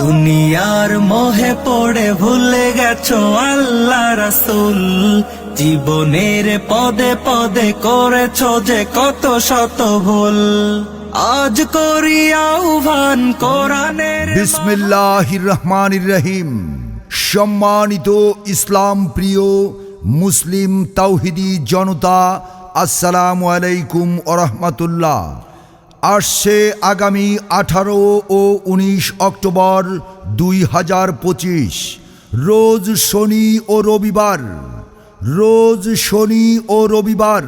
দুনিয়ার মোহে পড়ে ভুলে গেছো আল্লাহ রাসূল। জীবনের পদে পদে করেছ যে কত শত ভুল। আজ করি আহ্বান কোরআনের বিসমিল্লাহির রহমানির রহিম। সম্মানিত ইসলাম প্রিয় মুসলিম তাওহিদি জনতা, আসসালামু আলাইকুম ওরহমতুল্লাহ আসছে আগামী আঠারো ও উনিশ অক্টোবর দুই হাজার পঁচিশ। রোজ শনি ও রবিবার, রোজ শনি ও রবিবার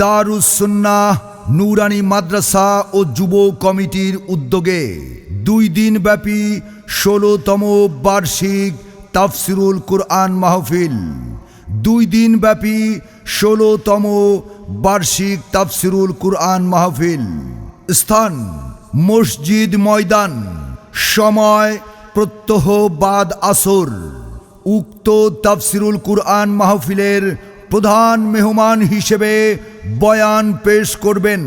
দারুসুন্নাহ নুরানি মাদ্রাসা ও যুব কমিটির উদ্যোগে দুই দিন ব্যাপী ষোলোতম বার্ষিক তাফসিরুল কুরআন মাহফিল। দুই দিন ব্যাপী ষোলোতম বার্ষিক তাফসিরুল কুরআন মাহফিল। স্থান, মসজিদ ময়দান, সময় প্রত্যহ বাদ আসর। উক্ত তাফসিরুল কুরআন মাহফিলের প্রধান মেহমান হিসেবে বয়ান পেশ করবেন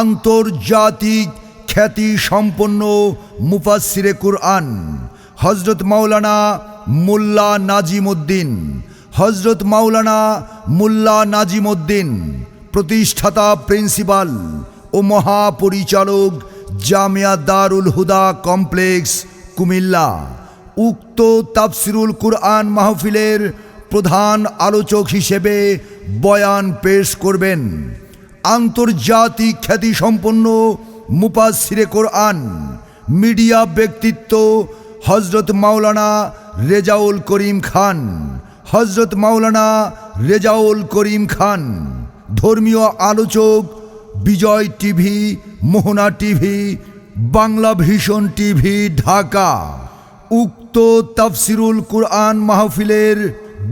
আন্তর্জাতিক খ্যাতি সম্পন্ন মুফাসিরে কুরআন হজরত মাওলানা মোল্লা নাজিম উদ্দিন হজরত মাওলানা মোল্লা নাজিম উদ্দিন প্রতিষ্ঠাতা প্রিন্সিপাল ও মহাপরিচালক জামিয়া দারুল হুদা কমপ্লেক্স, কুমিল্লা। উক্ত তাফসিরুল কুরআন মাহফিলের প্রধান আলোচক হিসেবে বয়ান পেশ করবেন। আন্তর্জাতিক খ্যাতিসম্পন্ন মুপাসিরে কোরআন, মিডিয়া ব্যক্তিত্ব হজরত মাওলানা রেজাউল করিম খান। হজরত মাওলানা রেজাউল করিম খান, ধর্মীয় আলোচক Bijoy TV, Mohona TV, Bangla vision TV, Dhaka. উক্ত তাফসিরুল কুরআন মাহফিলের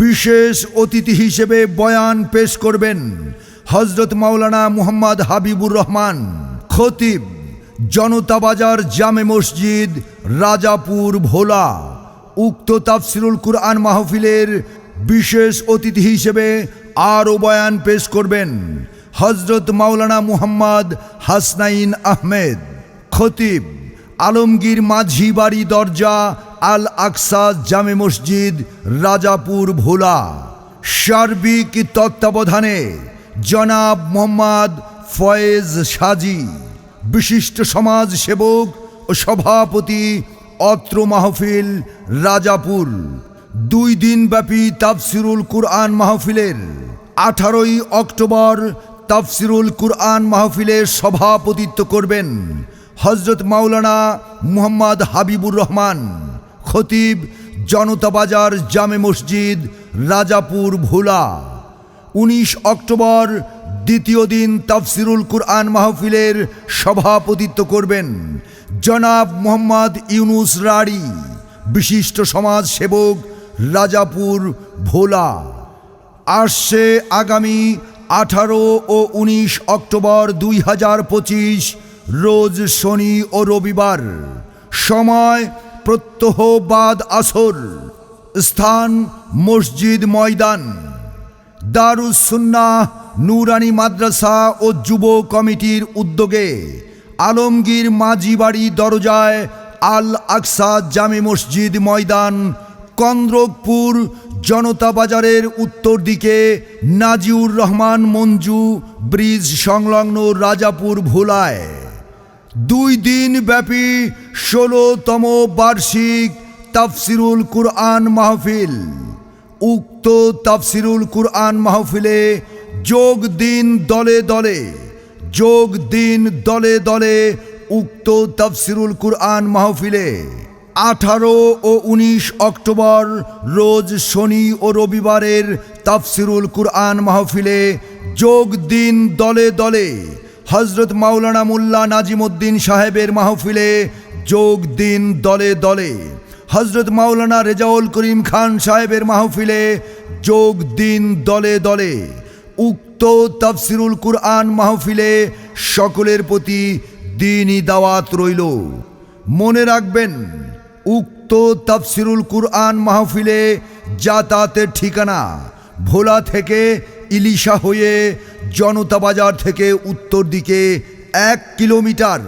বিশেষ অতিথি হিসেবে বয়ান পেশ করবেন হজরত মাওলানা মুহাম্মদ হাবিবুর রহমান, খতিব জনতা বাজার জামে মসজিদ, রাজাপুর, ভোলা। উক্ত তাফসিরুল কুরআন মাহফিলের বিশেষ অতিথি হিসেবে আরও বয়ান পেশ করবেন হজরত মাওলানা মুহাম্মদ হাসনাইন আহমেদ, খতিব আলমগীর মাঝি বাড়ি দরজা আল আকসা জামে মসজিদ, রাজাপুর ভোলা। সার্বিক তত্ত্বাবধানে জনাব মোহাম্মদ ফয়েজ সাজি, বিশিষ্ট সমাজ সেবক ও সভাপতি অত্র মাহফিল, রাজাপুর। দুই দিন ব্যাপী তাফসিরুল কুরআন মাহফিলের আঠারোই অক্টোবর তাফসিরুল কুরআন মাহফিলের সভাপতিত্ব করবেন হজরত মাওলানা মুহাম্মদ হাবিবুর রহমান, খতিব জনতা বাজার জামে মসজিদ রাজাপুর ভোলা। উনিশ অক্টোবর দ্বিতীয় দিন তাফসিরুল কুরআন মাহফিলের সভাপতিত্ব করবেন জনাব মোহাম্মদ ইউনুস রাড়ি, বিশিষ্ট সমাজ সেবক রাজাপুর ভোলা। আসছে আগামী আঠারো ও উনিশ অক্টোবর দুই হাজার পঁচিশ, রোজ শনি ও রবিবার। সময় প্রত্যহ বাদ আসর, স্থান মসজিদ ময়দান। দারুসুন্নাহ নুরানি মাদ্রাসা ও যুব কমিটির উদ্যোগে আলমগীর মাঝিবাড়ি দরজায় আল আকসা জামে মসজিদ ময়দান, কন্দ্রকপুর জনতা বাজারের উত্তর দিকে নাজিউর রহমান মঞ্জু, ব্রিজ সংলগ্ন রাজাপুর ভোলায়। দুই দিন ব্যাপী ষোলোতম বার্ষিক তাফসিরুল কুরআন মাহফিল। উক্ত তাফসিরুল কুরআন মাহফিলে যোগ দিন দলে দলে, যোগ দিন দলে দলে উক্ত তাফসিরুল কুরআন মাহফিলে আঠারো ও উনিশ অক্টোবর, রোজ শনি ও রবিবারের তাফসিরুল কুরআন মাহফিলে যোগ দিন দলে দলে। হজরত মাওলানা মুল্লা নাজিমুদ্দিন সাহেবের মাহফিলে যোগ দিন দলে দলে। হজরত মাওলানা রেজাউল করিম খান সাহেবের মাহফিলে যোগ দিন দলে দলে। উক্ত তাফসিরুল কুরআন মাহফিলে সকলের প্রতি দিনই দাওয়াত রইল। মনে রাখবেন উক্ত তাফসিরুল কুরআন মাহফিলে যাতায়াতের ঠিকানা ভোলা থেকে ইলিশা হয়ে জনতা বাজার থেকে উত্তর দিকে এক কিলোমিটার।